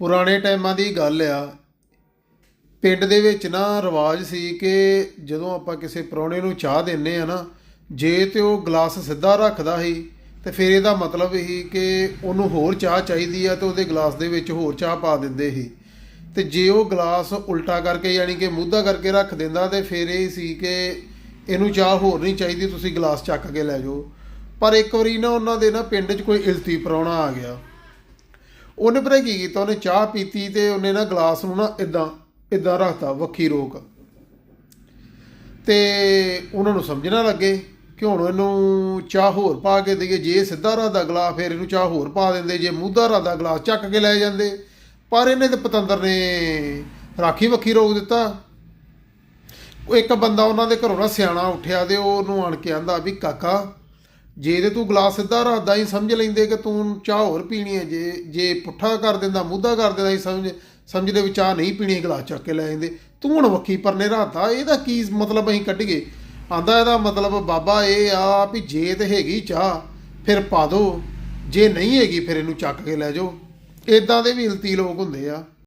ਪੁਰਾਣੇ ਟਾਈਮਾਂ ਦੀ ਗੱਲ ਆ। ਪਿੰਡ ਦੇ ਵਿੱਚ ਨਾ ਰਿਵਾਜ ਸੀ ਕਿ ਜਦੋਂ ਆਪਾਂ ਕਿਸੇ ਪ੍ਰਾਹੁਣੇ ਨੂੰ ਚਾਹ ਦਿੰਨੇ ਆ ਨਾ, ਜੇ ਤੇ ਉਹ ਗਲਾਸ ਸਿੱਧਾ ਰੱਖਦਾ ਸੀ, ਤੇ ਫਿਰ ਇਹਦਾ ਮਤਲਬ ਇਹ ਕਿ ਉਹਨੂੰ ਹੋਰ ਚਾਹ ਚਾਹੀਦੀ ਆ ਤੇ ਉਹਦੇ ਗਲਾਸ ਦੇ ਵਿੱਚ ਹੋਰ ਚਾਹ ਪਾ ਦਿੰਦੇ ਸੀ। ਤੇ ਜੇ ਉਹ ਗਲਾਸ ਉਲਟਾ ਕਰਕੇ ਯਾਨੀ ਕਿ ਮੁੱਧਾ ਕਰਕੇ ਰੱਖ ਦਿੰਦਾ, ਤੇ ਫਿਰ ਇਹ ਸੀ ਕਿ ਇਹਨੂੰ ਚਾਹ ਹੋਰ ਨਹੀਂ ਚਾਹੀਦੀ, ਤੁਸੀਂ ਗਲਾਸ ਚੱਕ ਕੇ ਲੈ ਜਾਓ। ਪਰ ਇੱਕ ਵਾਰੀ ਨਾ ਉਹਨਾਂ ਦੇ ਨਾ ਪਿੰਡ 'ਚ ਕੋਈ ਇਲਤੀ ਪ੍ਰਾਹੁਣਾ ਆ ਗਿਆ। ਉਹਨੇ ਪਤਾ ਕੀ ਕੀਤਾ? ਉਹਨੇ ਚਾਹ ਪੀਤੀ ਤੇ ਉਹਨੇ ਨਾ ਗਲਾਸ ਨੂੰ ਨਾ ਇਦਾਂ ਇਦਾਂ ਰੱਖਤਾ, ਵੱਖੀ ਰੋਕ। ਤੇ ਉਹਨਾਂ ਨੂੰ ਸਮਝਣਾ ਲੱਗੇ ਕਿ ਹੁਣ ਇਹਨੂੰ ਚਾਹ ਹੋਰ ਪਾ ਕੇ ਦਈਏ। ਜੇ ਸਿੱਧਾ ਰੱਖਦਾ ਗਲਾਸ, ਫਿਰ ਇਹਨੂੰ ਚਾਹ ਹੋਰ ਪਾ ਦਿੰਦੇ। ਜੇ ਮੁੱਧਾ ਰੱਖਦਾ ਗਲਾਸ ਚੱਕ ਕੇ ਲੈ ਜਾਂਦੇ। ਪਰ ਇਹਨੇ ਤੇ ਪਤੰਦਰ ਨੇ ਰਾਖੀ ਵੱਖੀ ਰੋਕ ਦਿੱਤਾ। ਉਹ ਇੱਕ ਬੰਦਾ ਉਹਨਾਂ ਦੇ ਘਰੋਂ ਨਾ ਸਿਆਣਾ ਉੱਠਿਆ ਤੇ ਉਹਨੂੰ ਆਣ ਕੇ ਆਂਦਾ ਵੀ, ਕਾਕਾ ਜੇ ਤੇ ਤੂੰ ਗਲਾਸ ਸਿੱਧਾ ਰੱਖਦਾ ਹੀ ਸਮਝ ਲੈਂਦੇ ਕਿ ਤੂੰ ਚਾਹ ਹੋਰ ਪੀਣੀ ਹੈ, ਜੇ ਜੇ ਪੁੱਠਾ ਕਰ ਦਿੰਦਾ ਮੁੱਧਾ ਕਰ ਦਿੰਦਾ ਹੀ ਸਮਝ, ਸਮਝਦੇ ਵੀ ਚਾਹ ਨਹੀਂ ਪੀਣੀ ਗਲਾਸ ਚੱਕ ਕੇ ਲੈ ਜਾਂਦੇ। ਤੂੰ ਹੁਣ ਵੱਖੀ ਪਰਨੇ ਰੱਖਦਾ ਇਹਦਾ ਕੀ ਮਤਲਬ ਅਸੀਂ ਕੱਢੀਏ? ਆਂਦਾ ਇਹਦਾ ਮਤਲਬ, ਬਾਬਾ, ਇਹ ਆ ਵੀ ਜੇ ਤੇ ਹੈਗੀ ਚਾਹ, ਫਿਰ ਪਾ ਦੋ। ਜੇ ਨਹੀਂ ਹੈਗੀ, ਫਿਰ ਇਹਨੂੰ ਚੱਕ ਕੇ ਲੈ ਜਾਓ। ਇਦਾਂ ਦੇ ਵੀ ਇਲਤੀ ਲੋਕ ਹੁੰਦੇ ਆ।